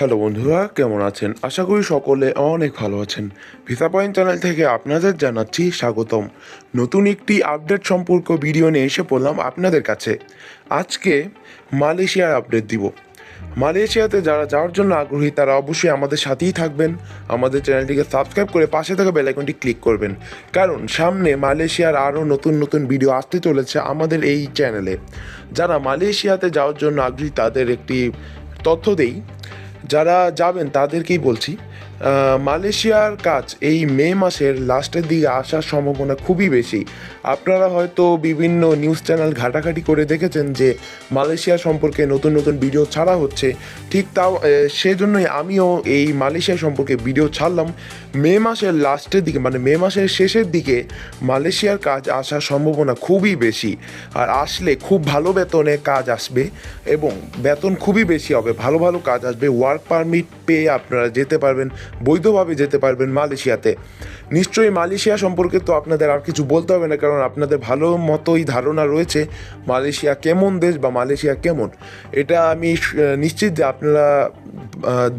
Hello বন্ধুরা, কেমন আছেন? আশা করি সকলে অনেক ভালো আছেন। ভিসা পয়েন্ট চ্যানেল থেকে আপনাদের জানাচ্ছি স্বাগতম। নতুন একটি আপডেট সম্পর্ক ভিডিও নিয়ে এসে পড়লাম আপনাদের কাছে। আজকে মালয়েশিয়ার আপডেট দিব। মালয়েশিয়াতে যারা যাওয়ার জন্য আগ্রহী, তারা অবশ্যই আমাদের সাথেই থাকবেন। আমাদের চ্যানেলটিকে সাবস্ক্রাইব করে পাশে থাকা বেলাইকনটি ক্লিক করবেন। কারণ সামনে মালয়েশিয়ার আরও নতুন নতুন ভিডিও আসতে চলেছে আমাদের এই চ্যানেলে। যারা মালয়েশিয়াতে যাওয়ার জন্য আগ্রহী, তাদের একটি তথ্য দেই। যারা যাবেন তাদেরকেই বলছি মালয়েশিয়ার কাজ এই মে মাসের লাস্টের দিকে আসার সম্ভাবনা খুবই বেশি। আপনারা হয়তো বিভিন্ন নিউজ চ্যানেল ঘাটাঘাটি করে দেখেছেন যে মালয়েশিয়া সম্পর্কে নতুন নতুন ভিডিও ছাড়া হচ্ছে। ঠিক তাও সেজন্যই আমিও এই মালয়েশিয়া সম্পর্কে ভিডিও ছাড়লাম। মে মাসের লাস্টের দিকে মানে মে মাসের শেষের দিকে মালয়েশিয়ার কাজ আসার সম্ভাবনা খুবই বেশি। আর আসলে খুব ভালো বেতনে কাজ আসবে এবং বেতন খুবই বেশি হবে। ভালো ভালো কাজ আসবে। ওয়ার্ক পারমিট পেয়ে আপনারা যেতে পারবেন। বৈধভাবে যেতে পারবেন মালয়েশিয়াতে। নিশ্চয়ই মালয়েশিয়া সম্পর্কে তো আপনাদের আর কিছু বলতে হবে না, কারণ আপনাদের ভালো মতোই ধারণা রয়েছে মালয়েশিয়া কেমন দেশ বা মালয়েশিয়া কেমন। এটা আমি নিশ্চিত যে আপনারা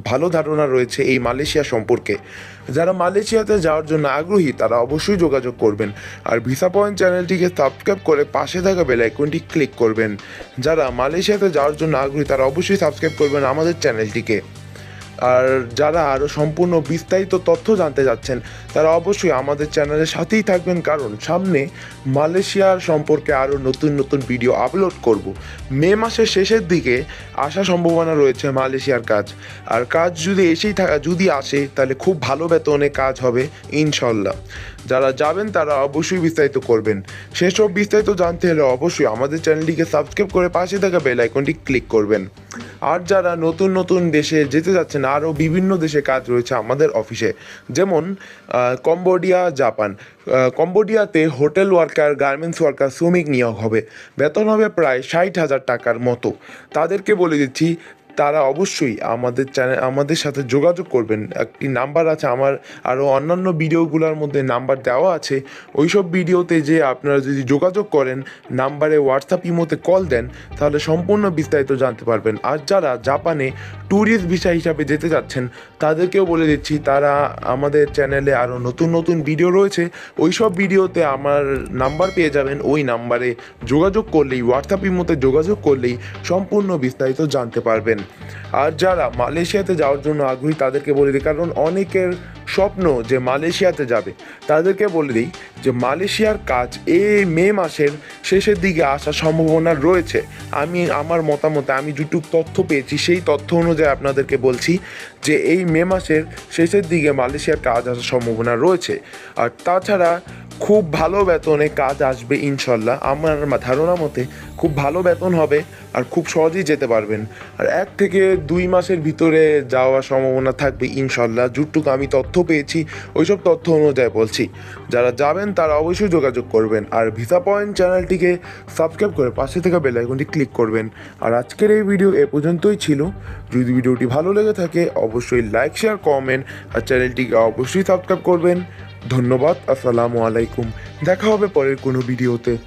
ভালো ধারণা রয়েছে এই মালয়েশিয়া সম্পর্কে। যারা মালয়েশিয়াতে যাওয়ার জন্য আগ্রহী, তারা অবশ্যই যোগাযোগ করবেন। আর ভিসা পয়েন্ট চ্যানেলটিকে সাবস্ক্রাইব করে পাশে থাকা বেল আইকনটি ক্লিক করবেন। যারা মালয়েশিয়াতে যাওয়ার জন্য আগ্রহী, তারা অবশ্যই সাবস্ক্রাইব করবেন আমাদের চ্যানেলটিকে। আর যারা আরও সম্পূর্ণ বিস্তারিত তথ্য জানতে যাচ্ছেন, তারা অবশ্যই আমাদের চ্যানেলের সাথেই থাকবেন, কারণ সামনে মালয়েশিয়ার সম্পর্কে আরও নতুন নতুন ভিডিও আপলোড করব। মে মাসের শেষের দিকে আসা সম্ভাবনা রয়েছে মালয়েশিয়ার কাজ। আর কাজ যদি এসেই থাকা যদি আসে, তাহলে খুব ভালো বেতনে কাজ হবে, ইনশাল্লাহ। যারা যাবেন, তারা অবশ্যই বিস্তারিত করবেন। সেসব বিস্তারিত জানতে হলে অবশ্যই আমাদের চ্যানেলটিকে সাবস্ক্রাইব করে পাশে থাকা বেল আইকনটি ক্লিক করবেন। আর যারা নতুন নতুন দেশে যেতে যাচ্ছেন, আরও বিভিন্ন দেশে কাজ রয়েছে আমাদের অফিসে, যেমন কম্বোডিয়া, জাপান। কম্বোডিয়াতে হোটেল ওয়ার্কার, গার্মেন্টস ওয়ার্কার, শ্রমিক নিয়োগ হবে। বেতন হবে প্রায় ষাট হাজার টাকার মতো। তাদেরকে বলে দিচ্ছি তারা অবশ্যই আমাদের চ্যানেল আমাদের সাথে যোগাযোগ করবেন। একটি নাম্বার আছে আমার আরও অন্যান্য ভিডিওগুলোর মধ্যে নাম্বার দেওয়া আছে। ওই সব ভিডিওতে যে আপনারা যদি যোগাযোগ করেন নাম্বারে হোয়াটসঅ্যাপ ইমোতে কল দেন, তাহলে সম্পূর্ণ বিস্তারিত জানতে পারবেন। আর যারা জাপানে ট্যুরিস্ট ভিসা হিসাবে যেতে যাচ্ছেন তাদেরকেও বলে দিচ্ছি, তারা আমাদের চ্যানেলে আরও নতুন নতুন ভিডিও রয়েছে। ওই সব ভিডিওতে আমার নাম্বার পেয়ে যাবেন। ওই নাম্বারে যোগাযোগ করলেই হোয়াটসঅ্যাপ ইমোতে যোগাযোগ করলেই সম্পূর্ণ বিস্তারিত জানতে পারবেন। আর যারা মালয়েশিয়াতে যাওয়ার জন্য আগ্রহী তাদেরকে বলে দিই, কারণ অনেকের স্বপ্ন যে মালয়েশিয়াতে যাবে। তাদেরকে বলে দিই যে মালয়েশিয়ার কাজ এই মে মাসের শেষের দিকে আসার সম্ভাবনা রয়েছে। আমি, আমার মতামতে, আমি যেটুকু তথ্য পেয়েছি, সেই তথ্য অনুযায়ী আপনাদেরকে বলছি যে এই মে মাসের শেষের দিকে মালয়েশিয়ার কাজ আসার সম্ভাবনা রয়েছে। আর তাছাড়া খুব ভালো বেতনে কাজ আসবে ইনশাল্লাহ। আমার ধারণা মতে খুব ভালো বেতন হবে আর খুব সহজেই যেতে পারবেন। আর এক থেকে দুই মাসের ভিতরে যাওয়ার সম্ভাবনা থাকবে ইনশাল্লাহ। যুটটুকু আমি তথ্য পেয়েছি, ওইসব তথ্য অনুযায়ী বলছি। যারা যাবেন, তারা অবশ্যই যোগাযোগ করবেন। আর ভিসা পয়েন্ট চ্যানেলটিকে সাবস্ক্রাইব করে পাশে থাকা বেল আইকনটি ক্লিক করবেন। আর আজকের এই ভিডিও এ পর্যন্তই ছিল। যদি ভিডিওটি ভালো লেগে থাকে, অবশ্যই লাইক, শেয়ার, কমেন্ট আর চ্যানেলটিকে অবশ্যই সাবস্ক্রাইব করবেন। ধন্যবাদ আসসালামু আলাইকুম। দেখা হবে পরের কোনো ভিডিওতে।